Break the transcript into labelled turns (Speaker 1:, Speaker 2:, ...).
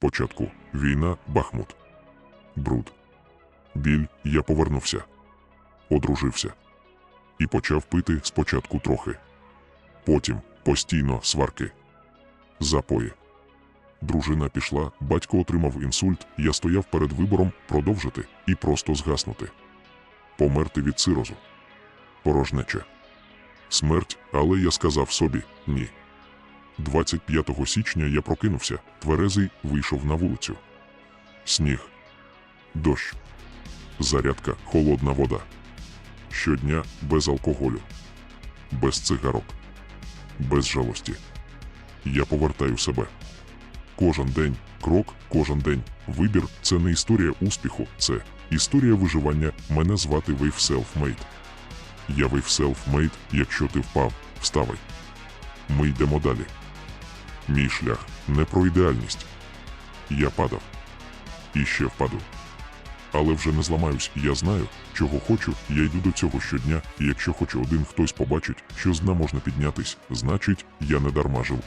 Speaker 1: Спочатку війна, Бахмут. Бруд. Біль, я повернувся. Одружився. І почав пити спочатку трохи. Потім постійно сварки. Запої. Дружина пішла, батько отримав інсульт, я стояв перед вибором продовжити і просто згаснути. Померти від цирозу. Порожнеча. Смерть, але я сказав собі ні. 25 січня я прокинувся, тверезий вийшов на вулицю. Сніг. Дощ. Зарядка, холодна вода. Щодня без алкоголю. Без цигарок. Без жалості. Я повертаю себе. Кожен день, крок, кожен день. Вибір це не історія успіху, це історія виживання. Мене звати Вейв Selfmade. Я Вейв Selfmade, якщо ти впав, вставай. Ми йдемо далі. Мій шлях не про ідеальність. Я падав. І ще впаду. Але вже не зламаюсь, я знаю, чого хочу, я йду до цього щодня, і якщо хоч один хтось побачить, що з дна можна піднятись, значить, я не дарма жив.